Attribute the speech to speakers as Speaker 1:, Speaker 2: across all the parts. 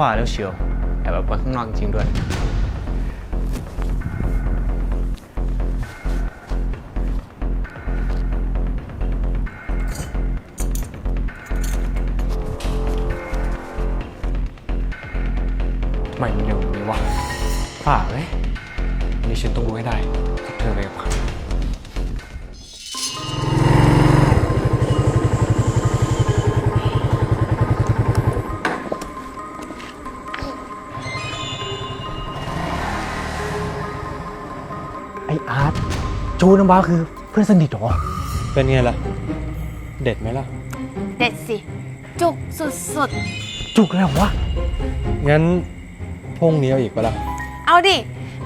Speaker 1: ว่าแล้วเชียวแอบออกไปข้างนอกจริงๆด้วย ไมมันอย่งนี้วะฝ่าเว้ยนี่ฉันต้องรู้ให้ได้ถ้าเธอไปกับใคร จูน้ำว้าคือเพื่อนสนิทเหรอ
Speaker 2: เป็นไงล่ะ เด็ดไหมล่ะ
Speaker 3: เด็ดสิ จุกสุด
Speaker 1: จุกแล้ววะ
Speaker 2: งั้นพรุ่งนี้เอาอีกปะล่ะ
Speaker 3: ๆ เอาดิ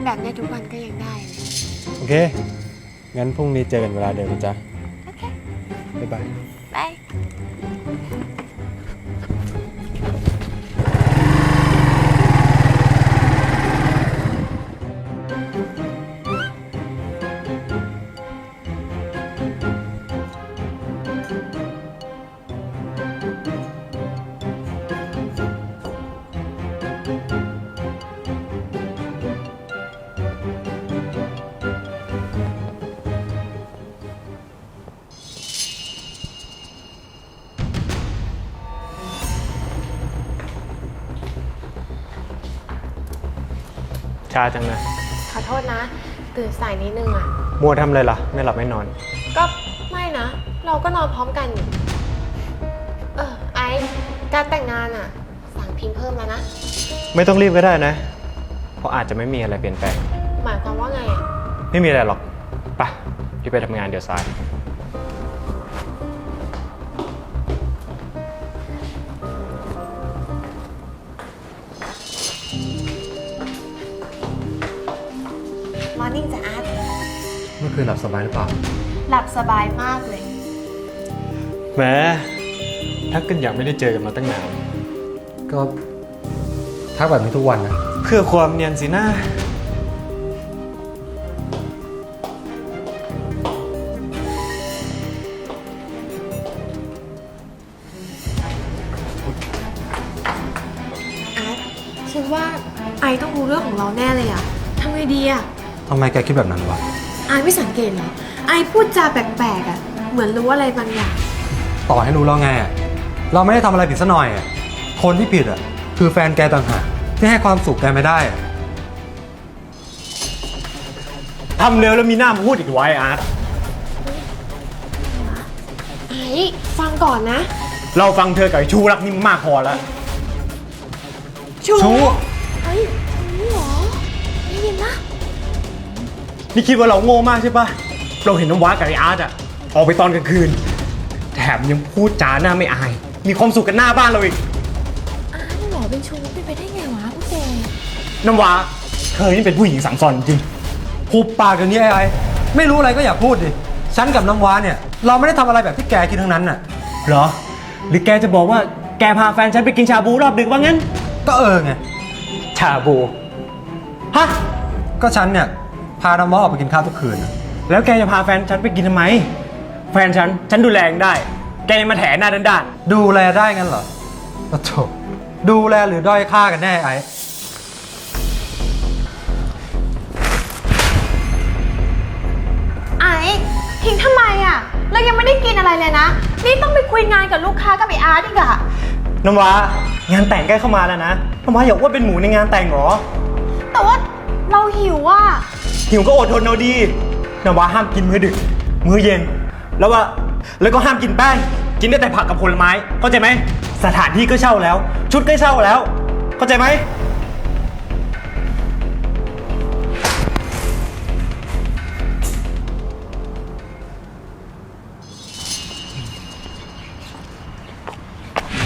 Speaker 3: แบบเนี้ยทุกวันก็ยังได้เลย
Speaker 2: โอเค งั้นพรุ่งนี้เจอกันเวลาเดิมนะจ๊ะ
Speaker 3: โอเค
Speaker 2: บ๊ายบาย
Speaker 3: บาย
Speaker 1: ชาจังนะ
Speaker 3: ขอโทษนะ ตื่นสายนิดนึงอะ
Speaker 1: มัวทำอะไรล่ะ ไม่หลับไม่นอน
Speaker 3: ก็ไม่นะ เราก็นอนพร้อมกันอยู่เออไอซ์การแต่งงานอะ สั่งพิมพ์เพิ่มแล้วนะ
Speaker 1: ไม่ต้องรีบก็ได้นะ เพราะอาจจะไม่มีอะไรเปลี่ยนแปลง
Speaker 3: หมายความว่าไงอะ
Speaker 1: ไม่มีอะไรหรอกไปพี่ไปทำงานเดี๋ยวสาย
Speaker 2: เมื่อคืนหลับสบายหรือเปล่า
Speaker 3: หลับสบายมากเลย
Speaker 1: แหมทักกันอย่างไม่ได้เจอกันมาตั้งนาน
Speaker 2: ก็ทักแบบนี้ทุกวันนะ
Speaker 1: เพื่อความเนียนสินะ
Speaker 3: อาร์ตฉันว่าไอซ์ต้องรู้เรื่องของเราแน่เลยอะทำไงดีอะ
Speaker 2: ทำไมแกคิดแบบนั้นวะ
Speaker 3: ไอซ์ไม่สังเกตเหรอไอซ์พูดจาแปลกๆอะ เหมือนรู้อะไรบางอย่าง
Speaker 2: ต่อให้รู้แล้วไงอะเราไม่ได้ทำอะไรผิดซะหน่อยอะคนที่ผิดอะ คือแฟนแกต่างหากที่ให้ความสุขแกไม่ได้อะ
Speaker 1: ทำเร็วแล้วมีหน้ามาพูดอีกไว้อาร์ต
Speaker 3: ไอซ์ฟังก่อนนะ
Speaker 1: เราฟังเธอกับไอ้ชูรักนี่มากพอแล้ว
Speaker 3: ชู
Speaker 1: ชู
Speaker 3: นี่
Speaker 1: คิดว่าเราโง่มากใช่ปะเราเห็นน้ำว้ากับไอ้อาร์ตอะออกไปตอนกลางคืน แถมยังพูดจาหน้าไม่อาย มีความสุขกันหน้าบ้านเราอีก
Speaker 3: อาร์ตหรอเป็นชูเป็นไปได้ไงวะพวกแก
Speaker 1: น้ำว้าเธอนี่เป็นผู้หญิงสังสอนจริง
Speaker 2: หุบปากเดี๋ยวนี้ไอ้ไอ้ไม่รู้อะไรก็อย่าพูดดิฉันกับน้ำว้าเนี่ย เราไม่ได้ทำอะไรแบบที่แกคิดทั้งนั้นน่ะ
Speaker 1: เหรอ หรือแกจะบอกว่าแกพาแฟนฉันไปกินชาบูรอบดึกว่างั้น
Speaker 2: ก็เออไง
Speaker 1: ชาบู ฮะ
Speaker 2: ก็ฉันเนี่ย พาน้ำว้าออกไปกินข้าวทุกคืนน่ะ
Speaker 1: แล้วแกจะพาแฟนฉันไปกินทำไม แฟนฉัน ฉันดูแลเองได้ แกยังมาแถหน้าด้าน
Speaker 2: ดูแลได้งั้นเหรอโอ้โถดูแลหรือด้อยค่ากันแน่ไอ้
Speaker 3: ไอซ์ทิ้งทำไมอะ เรายังไม่ได้กินอะไรเลยนะ นี่ต้องไปคุยงานกับลูกค้ากับไออาร์ตอีกอะ
Speaker 1: ๆน้ำว้างานแต่งใกล้เข้ามาแล้วนะน้ำว้าอยากว่าเป็นหมูในงานแต่งเหรอ
Speaker 3: แต่ว่าเราหิวอะ
Speaker 1: หิวก็อดทนเอาดีนว้าห้ามกินมื้อดึก มื้อเย็น แล้วว่าแล้วก็ห้ามกินแป้ง กินได้แต่ผักกับผลไม้ เข้าใจไหม สถานที่ก็เช่าแล้ว ชุดก็เช่าแล้ว เข้าใจไหม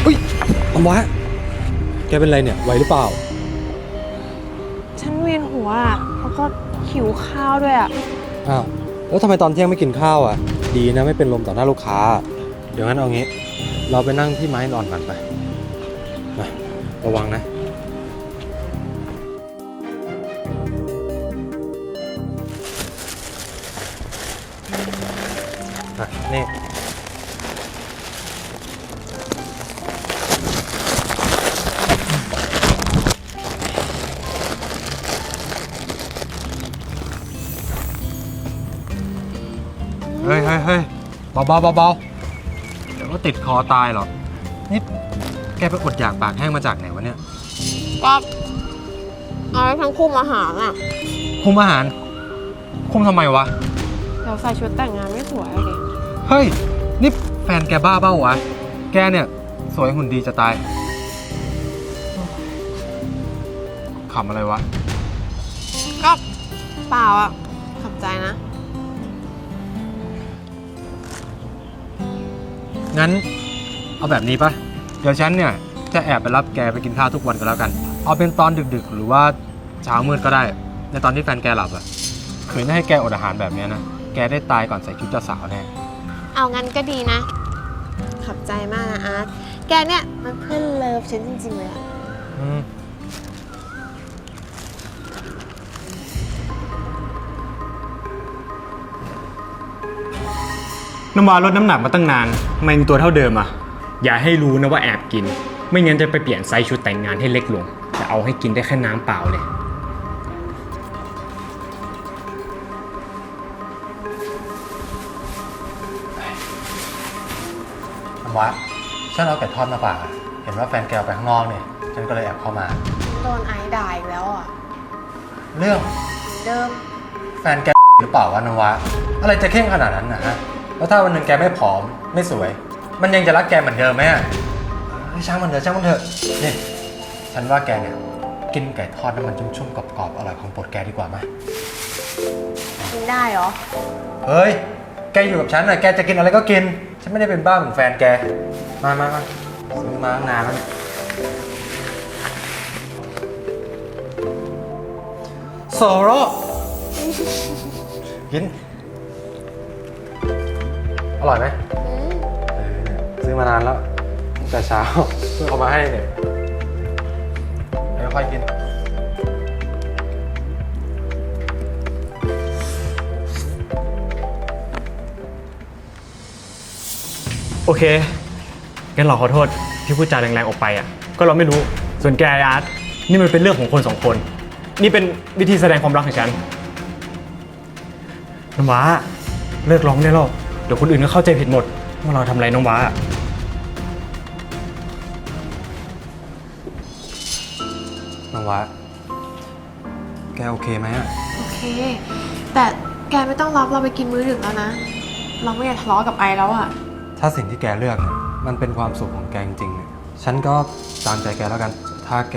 Speaker 2: อุ้ยน้ำว้าแกเป็นไรเนี่ย ไหวหรือเปล่า
Speaker 3: ก็หิวข้าวด้วยอะ
Speaker 2: อ้าวแล้วทำไมตอนเที่ยงไม่กินข้าวอะ ดีนะไม่เป็นลมต่อหน้าลูกค้า เดี๋ยวงั้นเอางี้ เราไปนั่งที่ไม้นอนกันไปมาระวังนะ อะนี่ เบาๆเบาๆเดี๋ยวก็ติดคอตายหรอกนี่แกไปอดอยากปากแห้งมาจากไหนวะเนี่ย
Speaker 3: ก็เอาไว้ทั้งคู่มาหารอะ
Speaker 2: คุมอาหาร คุมทำไมวะ
Speaker 3: เดี๋ยวใส่ชุดแต่งงานไม่สวยอะดิ
Speaker 2: เฮ้ย นี่แฟนแกบ้าเบ้าวะ แกเนี่ย สวยหุ่นดีจะตายขำอะไรวะ
Speaker 3: ก็เปล่าอะขอบใจนะ
Speaker 2: งั้นเอาแบบนี้ปะเดี๋ยวฉันเนี่ยจะแอบไปรับแกไปกินข้าวทุกวันก็แล้วกัน เอาเป็นตอนดึกๆ หรือว่าเช้ามืดก็ได้ ในตอนที่แฟนแกหลับอะขืนให้แกอดอาหารแบบเนี้ยนะ แกได้ตายก่อนใส่ชุดเจ้าสาวแน่
Speaker 3: เอางั้นก็ดีนะ ขอบใจมากนะอาร์ต แกเนี่ยมันเพื่อนเลิฟฉันจริงๆเลยอะ
Speaker 2: อืม
Speaker 1: น้ำว้าลดน้ำหนักมาตั้งนานทำไมมีตัวเท่าเดิมอะอย่าให้รู้นะว่าแอบกิน ไม่งั้นจะไปเปลี่ยนไซส์ชุดแต่งงานให้เล็กลง จะเอาให้กินได้แค่น้ำเปล่าเลย
Speaker 2: น้ำวะฉันเอาไก่ทอดมาฝากอะเห็นว่าแฟนแกเอาไปข้างนอกเนี่ย ฉันก็เลยแอบเข้ามา
Speaker 3: โดนไอซ์ด่าอีกแล้วอะ
Speaker 2: เรื่อง
Speaker 3: เหมือนเดิม
Speaker 2: แฟนแกหรือเปล่าวะนวะอะไรจะเข้มขนาดนั้นนะฮะ แล้วถ้าวันหนึ่งแกไม่ผอมไม่สวย มันยังจะรักแกเหมือนเดิมไหมอะเฮ้ยช่างมันเถอะช่างมันเถอะนี่ฉันว่าแกเนี่ยกินไก่ทอดน้ำมันชุ่มๆกรอบๆอร่อยของโปรดแกดีกว่าไหม
Speaker 3: กินได้เหรอ
Speaker 2: เฮ้ย แกอยู่กับฉันน่ะแกจะกินอะไรก็กิน ฉันไม่ได้เป็นบ้าเหมือนแฟนแก มามามาซื้อมาตั้งนานแล้วเนี่ยโซโรกิน อร่อยไหม
Speaker 3: อืม
Speaker 2: เออเนี่ยซื้อมานานแล้วตั้งแต่เช้า เพื่อเอามาให้เนี่ยเดี๋ยวค่อยกิน
Speaker 1: โอเค งั้นเราขอโทษที่พูดจาแรงๆออกไปอะ ก็เราไม่รู้ ส่วนแกไอ้อาร์ตนี่มันเป็นเรื่องของคนสองคน นี่เป็นวิธีแสดงความรักของฉันน้ำว้าเลิกร้องได้แล้ว เดี๋ยวคนอื่นก็เข้าใจผิดหมดว่าเราทำอะไรน้องว้า
Speaker 2: น้องวะแกโอเคไหมอะ
Speaker 3: โอเค แต่แกไม่ต้องรับเราไปกินมื้อดึกแล้วนะ เราไม่อยากทะเลาะกับไอซ์แล้วอะ
Speaker 2: ถ้าสิ่งที่แกเลือกเนี่ยมันเป็นความสุขของแกจริงๆเนี่ยฉันก็ตามใจแกแล้วกัน ถ้าแก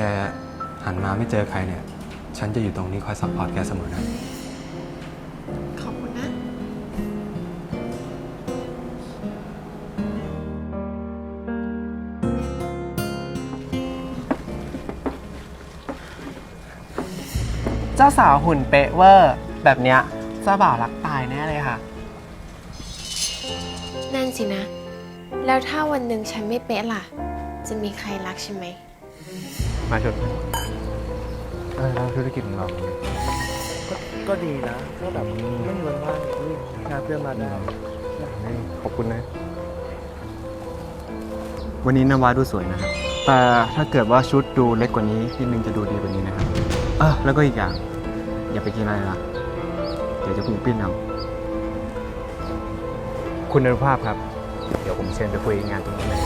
Speaker 2: หันมาไม่เจอใครเนี่ย ฉันจะอยู่ตรงนี้คอยซัพพอร์ตแกเสมอนะ
Speaker 4: จ้าสาวหุ่นเป๊ะเวอร์ แบบเนี้ยเจ้าบ่าวรักตายแน่เลยค่ะ
Speaker 3: นั่นสินะ แล้วถ้าวันหนึ่งฉันไม่เป๊ะล่ะ จะมีใครรักใช่ไหม
Speaker 2: มาชดเออแล้วธุรกิจของเรา
Speaker 4: ก็ดีนะก็แบบไม่มีวันว่างนี่งานเพื่อนมาได้
Speaker 2: ขอบคุณนะ
Speaker 1: วันนี้น้ำว้าดูสวยนะครับ แต่ถ้าเกิดว่าชุดดูเล็กกว่านี้นิดนึงจะดูดีกว่านี้นะครับ เออแล้วก็อีกอย่าง อย่าไปกินอะไรละเดี๋ยวจะพุงปิ้นเอาคุณอนุภาพครับ เดี๋ยวผมเชิญไปคุยงานตรงนี้เลย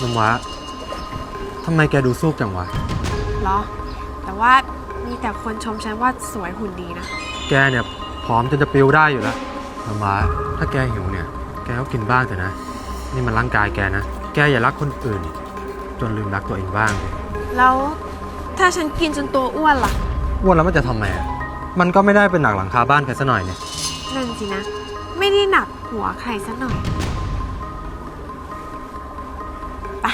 Speaker 2: น้องวะทำไมแกดูสู้จังวะ
Speaker 3: เหรอ แต่ว่ามีแต่คนชมฉันว่าสวยหุ่นดีนะ
Speaker 2: แกเนี่ยพร้อมจนจะปิวได้อยู่แล้วน้องวะถ้าแกหิวเนี่ย แกก็กินบ้างเถอะนะ นี่มันร่างกายแกนะ แกอย่ารักคนอื่น จนลืมรักตัวเองบ้างเลย
Speaker 3: แล้วถ้าฉันกินจนตัวอ้วนล่ะ
Speaker 2: อ้วนแล้วมันจะทำไงอะมันก็ไม่ได้เป็นหนักหลังคาบ้านใครซะหน่อยเนี่ย
Speaker 3: นั่นสินะ ไม่ได้หนักหัวใครสักหน่อยไปะ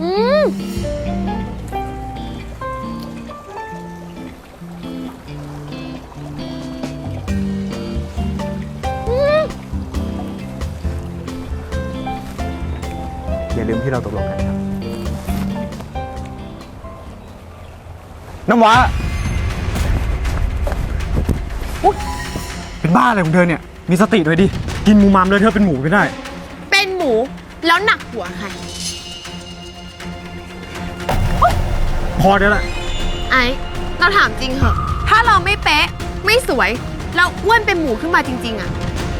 Speaker 3: อืม
Speaker 1: เราตกลงกันครับ น้ำว้าอุ๊ยเป็นบ้าอะไรของเธอเนี่ย มีสติด้วยดิ กินหมูมามเลยเธอเป็นหมูไม่ได้
Speaker 3: เป็นหมูแล้วหนักหัวใคร
Speaker 1: พอได้ละ
Speaker 3: ไอ้เราถามจริงเหอะถ้าเราไม่เป๊ะ ไม่สวย เราอ้วนเป็นหมูขึ้นมาจริง ๆอะ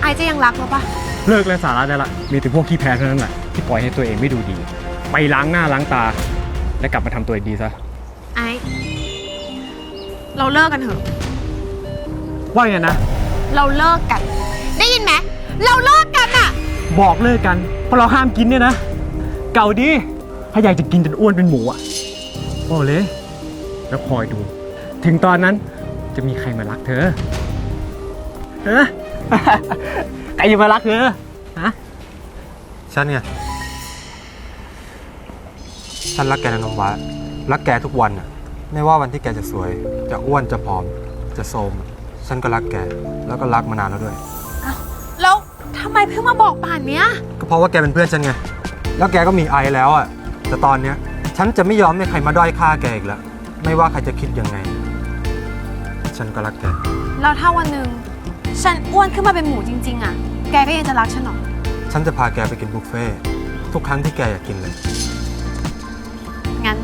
Speaker 3: ไอจะยังรักเราปะ
Speaker 1: เลิกเลยสาระได้ละ มีแต่พวกขี้แพ้เท่านั้นแหละ ที่ปล่อยให้ตัวเองไม่ดูดี ไปล้างหน้าล้างตา และกลับมาทำตัวดีซะ
Speaker 3: ไอเราเลิกกันเถอะ
Speaker 1: ว่าไงนะ
Speaker 3: เราเลิกกัน ได้ยินไหม เราเลิกกันอะ
Speaker 1: บอกเลิกกัน เพราะเราห้ามกินเนี่ยนะ เก่าดีถ้าอยากจะกินจนอ้วนเป็นหมูอะโอ้เลย แล้วคอยดู ถึงตอนนั้นจะมีใครมารักเธอเออใครจะมารักเธอฮะ
Speaker 2: ฉันไง ฉันรักแกนะน้องว้ารักแกทุกวันอะไม่ว่าวันที่แกจะสวย จะอ้วนจะผอม จะโทรมอะฉันก็รักแก แล้วก็รักมานานแล้วด้วย
Speaker 3: แล้วทำไมเพิ่งมาบอกป่านเนี้ย
Speaker 2: ก็เพราะว่าแกเป็นเพื่อนฉันไง แล้วแกก็มีไอแล้วอะแต่ตอนเนี้ย ฉันจะไม่ยอมให้ใครมาด้อยค่าแกอีกแล้ว ไม่ว่าใครจะคิดยังไง ฉันก็รักแก
Speaker 3: แล้วถ้าวันหนึ่งฉันอ้วนขึ้นมาเป็นหมูจริง ๆอะแกก็ยังจะรักฉันเหรอ
Speaker 2: ฉันจะพาแกไปกินบุฟเฟ่ทุกครั้งที่แกอยากกินเลย
Speaker 3: งั้น